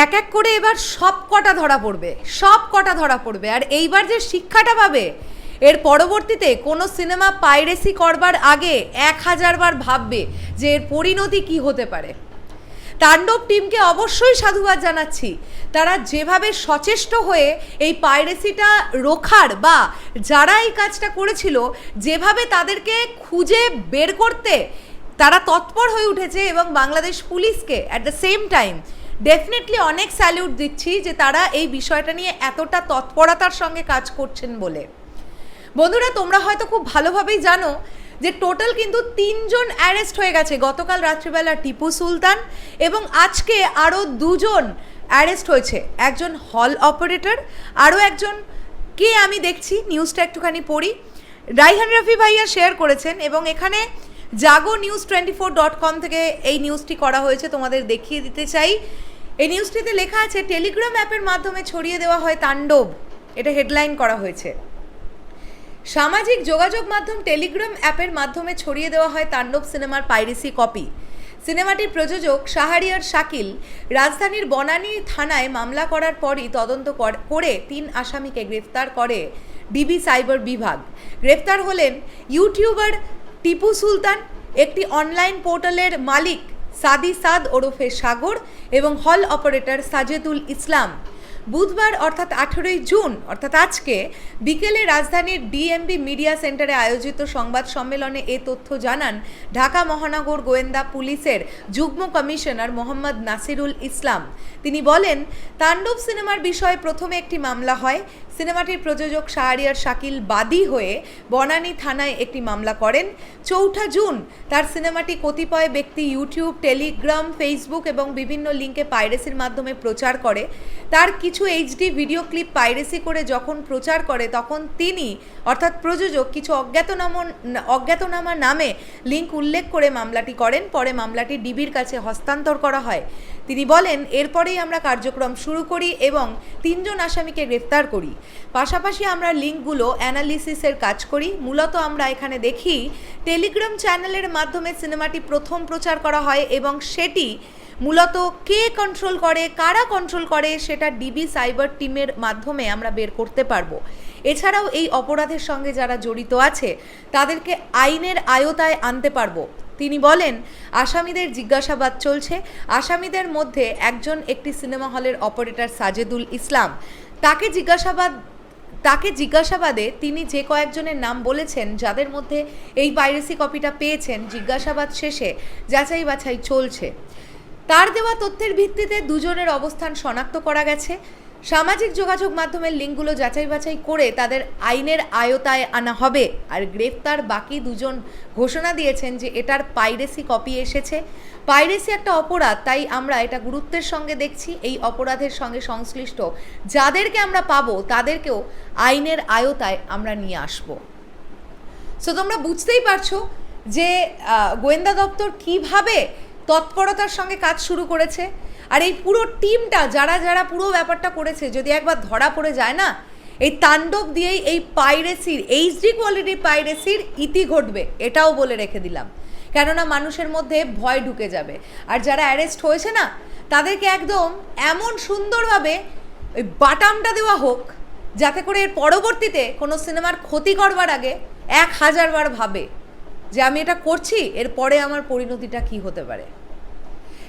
এক এক করে এবার সব কটা ধরা পড়বে, সব কটা ধরা পড়বে। আর এইবার যে শিক্ষাটা পাবে, এর পরবর্তীতে কোনো সিনেমা পাইরেসি করবার আগে এক হাজার বার ভাববে যে এর পরিণতি কি হতে পারে। তাণ্ডব টিমকে অবশ্যই সাধুবাদ জানাচ্ছি। তারা যেভাবে সচেষ্ট হয়ে এই পাইরেসিটা রোখার বা যারা এই কাজটা করেছিল, যেভাবে তাদেরকে খুঁজে বের করতে তারা তৎপর হয়ে উঠেছে এবং বাংলাদেশ পুলিশকে at the same time definitely অনেক স্যালিউট দিচ্ছি যে তারা এই বিষয়টা নিয়ে এতটা তৎপরতার সঙ্গে কাজ করছেন বলে। বন্ধুরা, তোমরা হয়তো খুব ভালোভাবেই জানো যে টোটাল কিন্তু তিনজন অ্যারেস্ট হয়ে গেছে। গতকাল রাত্রিবেলা টিপু সুলতান এবং আজকে আরও দুজন অ্যারেস্ট হয়েছে। একজন হল অপারেটর আরও একজন কে আমি দেখছি নিউজটা একটুখানি পড়ি। রাইহান রফি ভাইয়া শেয়ার করেছেন এবং এখানে Jago news twenty four dot com থেকে এই নিউজটি করা হয়েছে, তোমাদের দেখিয়ে দিতে চাই। এই নিউজটিতে লেখা আছে, টেলিগ্রাম অ্যাপের মাধ্যমে ছড়িয়ে দেওয়া হয় তাণ্ডব। এটা হেডলাইন করা হয়েছে। সামাজিক যোগাযোগ মাধ্যম টেলিগ্রাম অ্যাপের মাধ্যমে ছড়িয়ে দেওয়া হয় তাণ্ডব সিনেমার পাইরেসি কপি। সিনেমাটির প্রযোজক শাহরিয়ার শাকিল রাজধানীর বনানী থানায় মামলা করার পরই তদন্ত কর- তিন আসামিকে গ্রেফতার করে ডিবি সাইবার বিভাগ। গ্রেফতার হলেন ইউটিউবার টিপু সুলতান, একটি অনলাইন পোর্টালের মালিক সাদি সাদ ওরফে সাগর এবং হল অপারেটর সাজেদুল ইসলাম। বুধবার অর্থাৎ আঠেরোই জুন, অর্থাৎ আজকে, বিকেলে রাজধানীর ডিএমবি মিডিয়া সেন্টারে আয়োজিত সংবাদ সম্মেলনে এ তথ্য জানান ঢাকা মহানগর গোয়েন্দা পুলিশের যুগ্ম কমিশনার মোহাম্মদ নাসিরুল ইসলাম। তিনি বলেন, তাণ্ডব সিনেমার বিষয়ে প্রথমে একটি মামলা হয় সিনেমাটির প্রযোজক শাহরিয়ার শাকিল বাদী হয়ে বনানী থানায় একটি মামলা করেন। চৌঠা জুন তার সিনেমাটি কতিপয় ব্যক্তি ইউটিউব, টেলিগ্রাম, ফেসবুক এবং বিভিন্ন লিঙ্কে পাইরেসির মাধ্যমে প্রচার করে। তার কিছু এইচডি ভিডিও ক্লিপ পাইরেসি করে যখন প্রচার করে, তখন তিনি, অর্থাৎ প্রযোজক, কিছু অজ্ঞাতনাম অজ্ঞাতনামা নামে লিঙ্ক উল্লেখ করে মামলাটি করেন। পরে মামলাটি ডিবির কাছে হস্তান্তর করা হয়। তিনি বলেন, এরপরেই আমরা কার্যক্রম শুরু করি এবং তিনজন আসামিকে গ্রেফতার করি। পাশাপাশি আমরা লিঙ্কগুলো অ্যানালিসিসের কাজ করি। মূলত আমরা এখানে দেখি, টেলিগ্রাম চ্যানেলের মাধ্যমে সিনেমাটি প্রথম প্রচার করা হয় এবং সেটি মূলত কে কন্ট্রোল করে, কারা কন্ট্রোল করে, সেটা ডিবি সাইবার টিমের মাধ্যমে আমরা বের করতে পারব। এছাড়াও এই অপরাধের সঙ্গে যারা জড়িত আছে, তাদেরকে আইনের আয়তায় আনতে পারব। তিনি বলেন, আসামিদের জিজ্ঞাসাবাদ চলছে। আসামিদের মধ্যে একজন একটি সিনেমা হলের অপারেটর সাজেদুল ইসলাম। তাকে জিজ্ঞাসাবাদ তাকে জিজ্ঞাসাবাদে তিনি যে কয়েকজনের নাম বলেছেন, যাদের মধ্যে এই পাইরেসি কপিটা পেয়েছেন, জিজ্ঞাসাবাদ শেষে যাচাই বাছাই চলছে। তার দেওয়া তথ্যের ভিত্তিতে দুজনের অবস্থান শনাক্ত করা গেছে। সামাজিক যোগাযোগ মাধ্যমের লিঙ্কগুলো যাচাই বাছাই করে তাদের আইনের আয়তায় আনা হবে। আর গ্রেফতার বাকি দুজন ঘোষণা দিয়েছেন যে এটার পাইরেসি কপি এসেছে। পাইরেসি একটা অপরাধ, তাই আমরা এটা গুরুত্বের সঙ্গে দেখছি। এই অপরাধের সঙ্গে সংশ্লিষ্ট যাদেরকে আমরা পাবো, তাদেরকেও আইনের আয়তায় আমরা নিয়ে আসব। সো তোমরা বুঝতেই পারছ যে গোয়েন্দা দপ্তর কীভাবে তৎপরতার সঙ্গে কাজ শুরু করেছে। আর এই পুরো টিমটা, যারা যারা পুরো ব্যাপারটা করেছে, যদি একবার ধরা পড়ে যায় না, এই তাণ্ডব দিয়েই এই পাইরেসির, এইচডি কোয়ালিটির পাইরেসির ইতি ঘটবে, এটাও বলে রেখে দিলাম। কেননা মানুষের মধ্যে ভয় ঢুকে যাবে। আর যারা অ্যারেস্ট হয়েছে না, তাদেরকে একদম এমন সুন্দরভাবে ওই বাটামটা দেওয়া হোক, যাতে করে এর পরবর্তীতে কোনো সিনেমার ক্ষতি করবার আগে এক হাজার বার ভাবে যে আমি এটা করছি এর পরে আমার পরিণতিটা কি হতে পারে।